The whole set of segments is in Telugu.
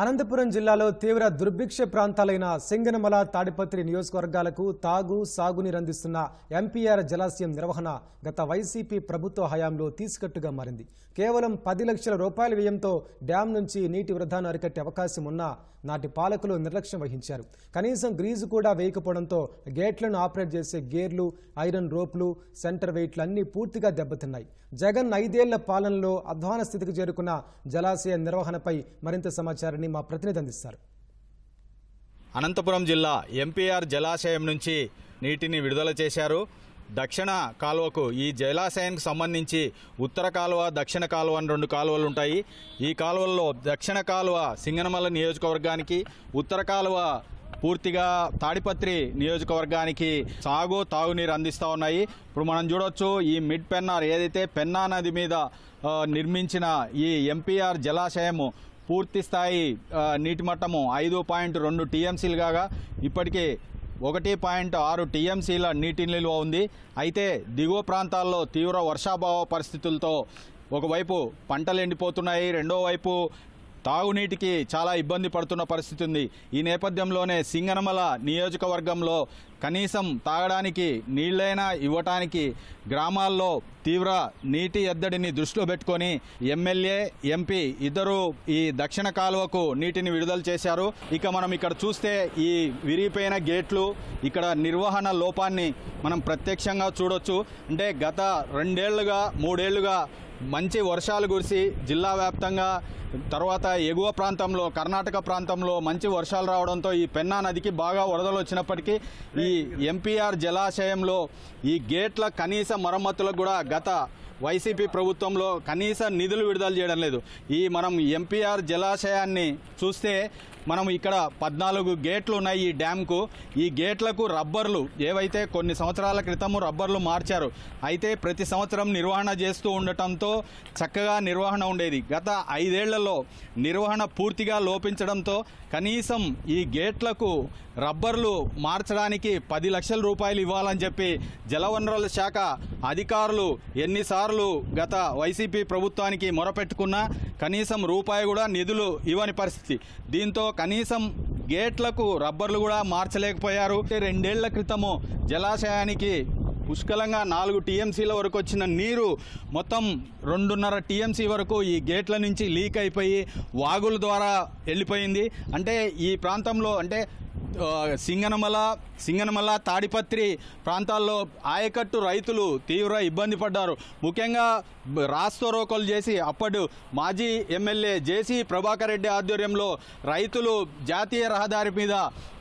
అనంతపురం జిల్లాలో తీవ్ర దుర్భిక్ష ప్రాంతాలైన సింగనమల తాడిపత్రి నియోజకవర్గాలకు తాగు సాగునీరు అందిస్తున్న ఎంపీఆర్ జలాశయం నిర్వహణ గత వైసీపీ ప్రభుత్వ హయాంలో తీసుకట్టుగా మారింది. కేవలం పది లక్షల రూపాయల వ్యయంతో డ్యాం నుంచి నీటి వృధాను అరికట్టే అవకాశం ఉన్నా నాటి పాలకులు నిర్లక్ష్యం వహించారు. కనీసం గ్రీజు కూడా వేయకపోవడంతో గేట్లను ఆపరేట్ చేసే గేర్లు ఐరన్ రోప్లు సెంటర్ వెయిట్లు అన్నీ పూర్తిగా దెబ్బతిన్నాయి. జగన్ ఐదేళ్ళ పాలనలో అధ్వాన స్థితికి చేరుకున్న జలాశయ నిర్వహణపై మరింత సమాచారం సమాచారాన్ని మా ప్రతినిధి అందిస్తారు. అనంతపురం జిల్లా ఎంపీఆర్ జలాశయం నుంచి నీటిని విడుదల చేశారు. దక్షిణ కాలువకు ఈ జలాశయానికి సంబంధించి ఉత్తర కాలువ దక్షిణ కాలువ అని రెండు కాలువలు ఉంటాయి. ఈ కాలువల్లో దక్షిణ కాలువ సింగనమల నియోజకవర్గానికి ఉత్తర కాలువ పూర్తిగా తాడిపత్రి నియోజకవర్గానికి సాగు తాగునీరు అందిస్తూ ఉన్నాయి. ఇప్పుడు మనం చూడొచ్చు ఈ మిడ్ పెన్నార్ ఏదైతే పెన్నా నది మీద నిర్మించిన ఈ ఎంపీఆర్ జలాశయము పూర్తి స్థాయి నీటి మట్టము ఐదు పాయింట్ రెండు టీఎంసీలు కాగా ఇప్పటికే ఒకటి పాయింట్ ఆరు టీఎంసీల నీటి నిల్వ ఉంది. అయితే దిగువ ప్రాంతాల్లో తీవ్ర వర్షాభావ పరిస్థితులతో ఒకవైపు పంటలు ఎండిపోతున్నాయి రెండో వైపు తాగునీటికి చాలా ఇబ్బంది పడుతున్న పరిస్థితి ఉంది. ఈ నేపథ్యంలోనే సింగనమల నియోజకవర్గంలో కనీసం తాగడానికి నీళ్ళైనా ఇవ్వటానికి గ్రామాల్లో తీవ్ర నీటి ఎద్దడిని దృష్టిలో పెట్టుకొని ఎమ్మెల్యే ఎంపీ ఇద్దరు ఈ దక్షిణ కాలువకు నీటిని విడుదల చేశారు. ఇక మనం ఇక్కడ చూస్తే ఈ విరిగిపోయిన గేట్లు ఇక్కడ నిర్వహణ లోపాన్ని మనం ప్రత్యక్షంగా చూడొచ్చు. అంటే గత రెండేళ్ళుగా మూడేళ్ళుగా మంచి వర్షాలు కురిసి జిల్లా వ్యాప్తంగా తర్వాత ఎగువ ప్రాంతంలో కర్ణాటక ప్రాంతంలో మంచి వర్షాలు రావడంతో ఈ పెన్నా నదికి బాగా వరదలు వచ్చినప్పటికీ ఈ ఎంపీఆర్ జలాశయంలో ఈ గేట్ల కనీస మరమ్మతులకు కూడా గత వైసీపీ ప్రభుత్వంలో కనీస నిధులు విడుదల చేయడం లేదు. ఈ మనం ఎంపీఆర్ జలాశయాన్ని చూస్తే మనం ఇక్కడ పద్నాలుగు గేట్లు ఉన్నాయి ఈ డ్యామ్కు. ఈ గేట్లకు రబ్బర్లు ఏవైతే కొన్ని సంవత్సరాల క్రితము రబ్బర్లు మార్చారు అయితే ప్రతి సంవత్సరం నిర్వహణ చేస్తూ ఉండటంతో చక్కగా నిర్వహణ ఉండేది. గత ఐదేళ్ళలో నిర్వహణ పూర్తిగా లోపించడంతో కనీసం ఈ గేట్లకు రబ్బర్లు మార్చడానికి పది లక్షల రూపాయలు ఇవ్వాలని చెప్పి జలవనరుల శాఖ అధికారులు ఎన్నిసార్లు గత వైసీపీ ప్రభుత్వానికి మొరపెట్టుకున్నా కనీసం రూపాయి కూడా నిధులు ఇవ్వని పరిస్థితి. దీంతో కనీసం గేట్లకు రబ్బర్లు కూడా మార్చలేకపోయారు. రెండేళ్ళ క్రితము జలాశయానికి పుష్కలంగా నాలుగు టీఎంసీల వరకు వచ్చిన నీరు మొత్తం రెండున్నర టీఎంసీ వరకు ఈ గేట్ల నుంచి లీక్ అయిపోయి వాగుల ద్వారా వెళ్ళిపోయింది. అంటే ఈ ప్రాంతంలో అంటే సింగనమల సింగనమల తాడిపత్రి ప్రాంతాల్లో ఆయకట్టు రైతులు తీవ్ర ఇబ్బంది పడ్డారు. ముఖ్యంగా రాస్తోరోకలు చేసి అప్పటి మాజీ ఎమ్మెల్యే జేసీ ప్రభాకర్ రెడ్డి ఆధ్వర్యంలో రైతులు జాతీయ రహదారి మీద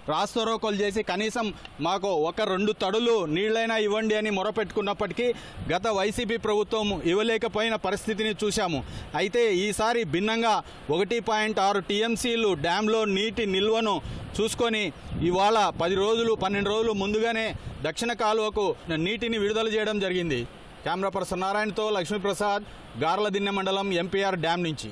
రాస్తరోకలు చేసి కనీసం మాకు ఒక రెండు తడులు నీళ్ళైనా ఇవ్వండి అని మొరపెట్టుకున్నప్పటికీ గత వైసీపీ ప్రభుత్వం ఇవ్వలేకపోయిన పరిస్థితిని చూశాము. అయితే ఈసారి భిన్నంగా ఒకటి పాయింట్ ఆరు టీఎంసీలు డ్యాంలో నీటి నిల్వను చూసుకొని ఇవాళ పది రోజులు పన్నెండు రోజులు ముందుగానే దక్షిణ కాలువకు నీటిని విడుదల చేయడం జరిగింది. కెమెరా పర్సన్ నారాయణతో లక్ష్మీప్రసాద్ గార్లదిన్నె మండలం ఎంపీఆర్ డ్యామ్ నుంచి.